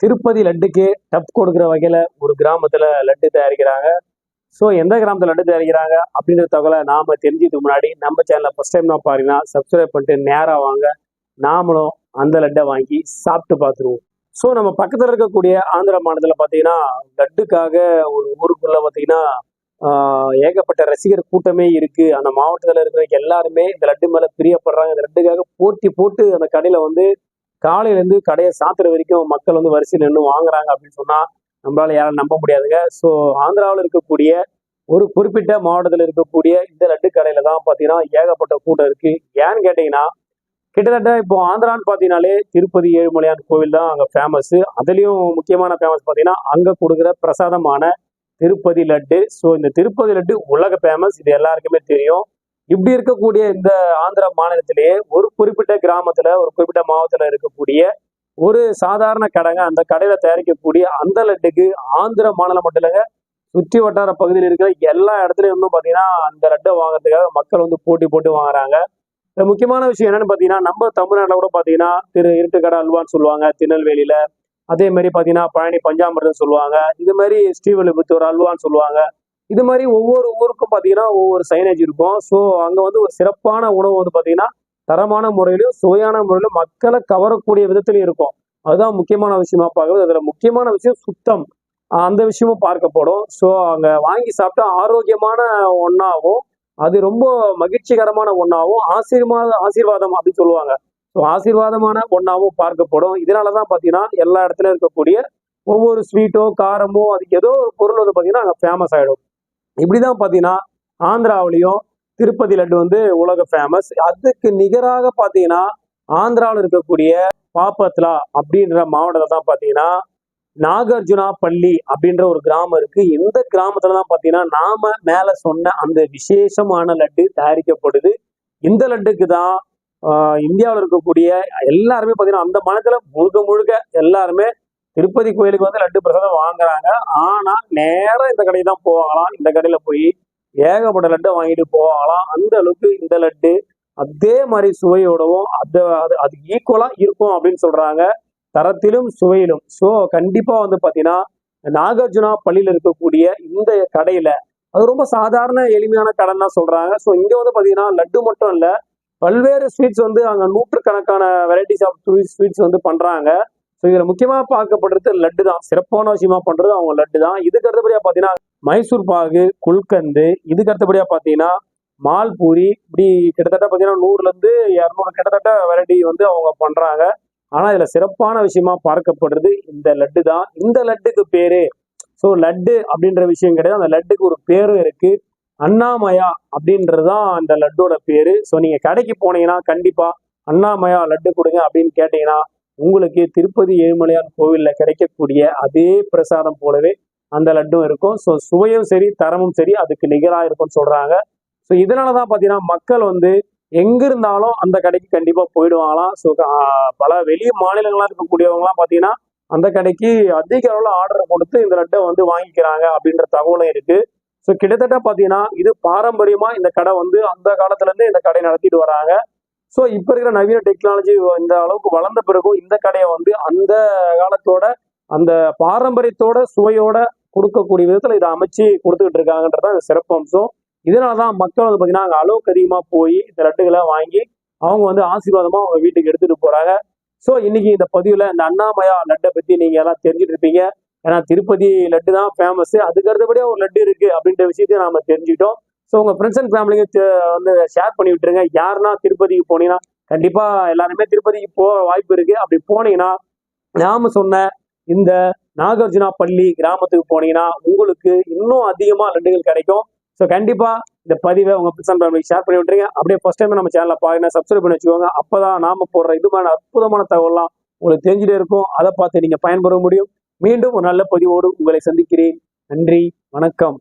Tirupati லட்டுக்கு dub கொடுக்குற வகையில் ஒரு கிராமத்தில் லட்டு தயாரிக்கிறாங்க. ஸோ எந்த கிராமத்தில் லட்டு தயாரிக்கிறாங்க அப்படின்ற தகவலை நாம தெரிஞ்சதுக்கு முன்னாடி நம்ம சேனலை ஃபஸ்ட் டைம் நான் பாருங்கன்னா சப்ஸ்கிரைப் பண்ணிட்டு நேராக வாங்க. நாமளும் அந்த லட்டை வாங்கி சாப்பிட்டு பார்த்துருவோம். ஸோ நம்ம பக்கத்தில் இருக்கக்கூடிய ஆந்திர மாநிலத்தில் பார்த்தீங்கன்னா லட்டுக்காக ஒரு ஊருக்குள்ளே பார்த்தீங்கன்னா ஏகப்பட்ட ரசிகர் கூட்டமே இருக்கு. அந்த மாவட்டத்தில் இருக்கிற எல்லாருமே இந்த லட்டு மேலே பிரியப்படுறாங்க. இந்த லட்டுக்காக போட்டி போட்டு அந்த கடையில் வந்து காலையிலேருந்து கடையை சாத்துற வரைக்கும் மக்கள் வந்து வரிசையில் நின்று வாங்குறாங்க அப்படின்னு சொன்னால் நம்மளால யாரும் நம்ப முடியாதுங்க. ஸோ ஆந்திராவில் இருக்கக்கூடிய ஒரு குறிப்பிட்ட மாவட்டத்தில் இருக்கக்கூடிய இந்த லட்டு கடையில தான் பார்த்தீங்கன்னா ஏகப்பட்ட கூட்டம் இருக்கு. ஏன்னு கேட்டிங்கன்னா கிட்டத்தட்ட இப்போ ஆந்திரான்னு பார்த்தீங்கனாலே திருப்பதி ஏழுமலையான் கோவில் தான் அங்கே ஃபேமஸ்ஸு அதுலேயும் முக்கியமான ஃபேமஸ் பார்த்தீங்கன்னா அங்கே கொடுக்குற பிரசாதமான திருப்பதி லட்டு. ஸோ இந்த திருப்பதி லட்டு உலக ஃபேமஸ் இது எல்லாருக்குமே தெரியும். இப்படி இருக்கக்கூடிய இந்த ஆந்திர மாநிலத்திலேயே ஒரு குறிப்பிட்ட கிராமத்துல ஒரு குறிப்பிட்ட மாவட்டத்துல இருக்கக்கூடிய ஒரு சாதாரண கடைங்க அந்த கடையில தயாரிக்கக்கூடிய அந்த லட்டுக்கு ஆந்திர மாநிலம் மட்டும் இல்லைங்க சுற்றி வட்டார பகுதியில் இருக்கிற எல்லா இடத்துலையும் இன்னும் பார்த்தீங்கன்னா அந்த லட்டை வாங்குறதுக்காக மக்கள் வந்து போட்டி போட்டு வாங்குறாங்க. இந்த முக்கியமான விஷயம் என்னன்னு பார்த்தீங்கன்னா நம்ம தமிழ்நாட்டில் கூட பார்த்தீங்கன்னா திரு இருட்டுக்கடை அல்வான்னு சொல்லுவாங்க திருநெல்வேலியில. அதே மாதிரி பார்த்தீங்கன்னா பழனி பஞ்சாமிரதம் சொல்லுவாங்க. இது மாதிரி ஸ்ரீவில்லிபுத்தூர் அல்வான்னு சொல்லுவாங்க. இது மாதிரி ஒவ்வொரு ஊருக்கும் பார்த்தீங்கன்னா ஒவ்வொரு சைனேஜ் இருக்கும். ஸோ அங்கே வந்து ஒரு சிறப்பான உணவு வந்து பார்த்தீங்கன்னா தரமான முறையிலும் சுவையான முறையிலும் மக்களை கவரக்கூடிய விதத்திலையும் இருக்கும். அதுதான் முக்கியமான விஷயமா பார்க்குறது. அதில் முக்கியமான விஷயம் சுத்தம். அந்த விஷயமும் பார்க்கப்படும். ஸோ அங்கே வாங்கி சாப்பிட்டா ஆரோக்கியமான ஒன்றாகும் அது ரொம்ப மகிழ்ச்சிகரமான ஒன்றாகவும் ஆசீர்வாத ஆசீர்வாதம் அப்படின்னு சொல்லுவாங்க. ஸோ ஆசீர்வாதமான ஒன்றாகவும் பார்க்கப்படும். இதனால தான் பார்த்தீங்கன்னா எல்லா இடத்துலையும் இருக்கக்கூடிய ஒவ்வொரு ஸ்வீட்டோ காரமோ அது ஏதோ ஒரு பொருள் வந்து பார்த்தீங்கன்னா அங்கே ஃபேமஸ் ஆகிடும் இப்படிதான் பார்த்தீங்கன்னா ஆந்திராவிலையும் திருப்பதி லட்டு வந்து உலக ஃபேமஸ் அதுக்கு நிகராக பார்த்தீங்கன்னா ஆந்திராவில் இருக்கக்கூடிய பாப்பத்லா அப்படின்ற மாவட்டத்தில் தான் பார்த்தீங்கன்னா நாகார்ஜுனா பள்ளி அப்படின்ற ஒரு கிராமம் இருக்கு. இந்த கிராமத்துல தான் பார்த்தீங்கன்னா நாம மேல சொன்ன அந்த விசேஷமான லட்டு தயாரிக்கப்படுது. இந்த லட்டுக்கு தான் இந்தியாவில் இருக்கக்கூடிய எல்லாருமே பார்த்தீங்கன்னா அந்த மனத்தில் முழுக்க முழுக்க எல்லாருமே திருப்பதி கோயிலுக்கு வந்து லட்டு பிரசாதம் வாங்குறாங்க. ஆனா நேரம் இந்த கடைக்கு தான் போவாங்களாம் இந்த கடையில போய் ஏகப்பட்ட லட்டை வாங்கிட்டு போவாங்களாம் அந்த அளவுக்கு இந்த லட்டு அதே மாதிரி சுவையோடவும் அது அது அது ஈக்குவலா இருக்கும் அப்படின்னு சொல்றாங்க. தரத்திலும் சுவையிலும். ஸோ கண்டிப்பா வந்து பாத்தீங்கன்னா நாகார்ஜுனா பள்ளியில் இருக்கக்கூடிய இந்த கடையில அது ரொம்ப சாதாரண எளிமையான கடன் தான் சொல்றாங்க. ஸோ இங்க வந்து பாத்தீங்கன்னா லட்டு மட்டும் இல்ல பல்வேறு ஸ்வீட்ஸ் வந்து அங்க நூற்றுக்கணக்கான வெரைட்டிஸ் ஆஃப் ஸ்வீட்ஸ் வந்து பண்றாங்க. ஸோ இதில் முக்கியமாக பார்க்கப்படுறது லட்டு தான். சிறப்பான விஷயமா பண்ணுறது அவங்க லட்டு தான். இதுக்கு அடுத்தபடியாக பாத்தீங்கன்னா மைசூர் பாகு குல்கந்து இதுக்கு அடுத்தபடியாக பார்த்தீங்கன்னா மால்பூரி இப்படி கிட்டத்தட்ட பார்த்தீங்கன்னா நூறுல இருந்து இரநூறு கிட்டத்தட்ட வெரைட்டி வந்து அவங்க பண்றாங்க. ஆனால் இதில் சிறப்பான விஷயமா பார்க்கப்படுறது இந்த லட்டு தான். இந்த லட்டுக்கு பேரு ஸோ லட்டு அப்படின்ற விஷயம் கிடையாது. அந்த லட்டுக்கு ஒரு பேரும் இருக்கு. அண்ணாமயா அப்படின்றதுதான் அந்த லட்டோட பேரு. ஸோ நீங்கள் கடைக்கு போனீங்கன்னா கண்டிப்பாக அண்ணாமயா லட்டு கொடுங்க அப்படின்னு கேட்டிங்கன்னா உங்களுக்கு திருப்பதி ஏழுமலையான் கோவிலில் கிடைக்கக்கூடிய அதே பிரசாதம் போலவே அந்த லட்டும் இருக்கும். ஸோ சுவையும் சரி தரமும் சரி அதுக்கு நிகராக இருக்கும்னு சொல்கிறாங்க ஸோ இதனால தான் பார்த்தீங்கன்னா மக்கள் வந்து எங்கே இருந்தாலும் அந்த கடைக்கு கண்டிப்பாக போயிடுவாங்களாம். ஸோ பல வெளி மாநிலங்களாக இருக்கக்கூடியவங்களாம் பார்த்தீங்கன்னா அந்த கடைக்கு அதிக அளவில் ஆர்டர் கொடுத்து இந்த லட்டை வந்து வாங்கிக்கிறாங்க அப்படின்ற தகவலும் இருக்குது ஸோ கிட்டத்தட்ட பார்த்தீங்கன்னா இது பாரம்பரியமாக இந்த கடை வந்து அந்த காலத்துலேருந்து இந்த கடை நடத்திட்டு வராங்க. ஸோ இப்போ இருக்கிற நவீன டெக்னாலஜி இந்த அளவுக்கு வளர்ந்த பிறகும் இந்த கடையை வந்து அந்த காலத்தோட அந்த பாரம்பரியத்தோட சுவையோட கொடுக்கக்கூடிய விதத்தில் இதை அமைச்சு கொடுத்துக்கிட்டு இருக்காங்கன்றது தான் சிறப்பு அம்சம் இதனால தான் மக்கள் வந்து பார்த்தீங்கன்னா அங்கே அளவுக்கு அதிகமாக போய் இந்த லட்டுகளை வாங்கி அவங்க வந்து ஆசீர்வாதமாக அவங்க வீட்டுக்கு எடுத்துகிட்டு போகிறாங்க ஸோ இன்னைக்கு இந்த பதிவில் இந்த அண்ணாமயா லட்டை பற்றி நீங்கள் எல்லாம் தெரிஞ்சுட்டு இருப்பீங்க. ஏன்னா திருப்பதி லட்டு தான் ஃபேமஸ் அதுக்கு அடுத்தபடியாக ஒரு லட்டு இருக்குது அப்படின்ற விஷயத்தையும் நாம தெரிஞ்சுக்கிட்டோம். ஸோ உங்கள் ஃப்ரெண்ட்ஸ் அண்ட் ஃபேமிலிக்கு வந்து ஷேர் பண்ணி விட்டுருங்க. யாருன்னா திருப்பதிக்கு போனீங்கன்னா கண்டிப்பாக எல்லாருமே திருப்பதிக்கு போக வாய்ப்பு இருக்குது அப்படி போனீங்கன்னா நாம் சொன்ன இந்த நாகார்ஜுனா பள்ளி கிராமத்துக்கு போனீங்கன்னா உங்களுக்கு இன்னும் அதிகமாக லட்டுகள் கிடைக்கும். ஸோ கண்டிப்பாக இந்த பதிவை உங்கள் ஃப்ரெண்ட்ஸ் அண்ட் ஃபேமிலிக்கு ஷேர் பண்ணி விட்டுருங்க. அப்படியே ஃபஸ்ட் டைம் நம்ம சேனலில் பாருங்க சப்ஸ்கிரைப் பண்ணி வச்சுக்கோங்க. அப்போ தான் நாம் போடுற இது மாதிரி அற்புதமான தகவலாம் உங்களுக்கு தெரிஞ்சுட்டே இருக்கும். அதை பார்த்து நீங்கள் பயன்பெற முடியும். மீண்டும் ஒரு நல்ல பதிவோடு உங்களை சந்திக்கிறேன். நன்றி வணக்கம்.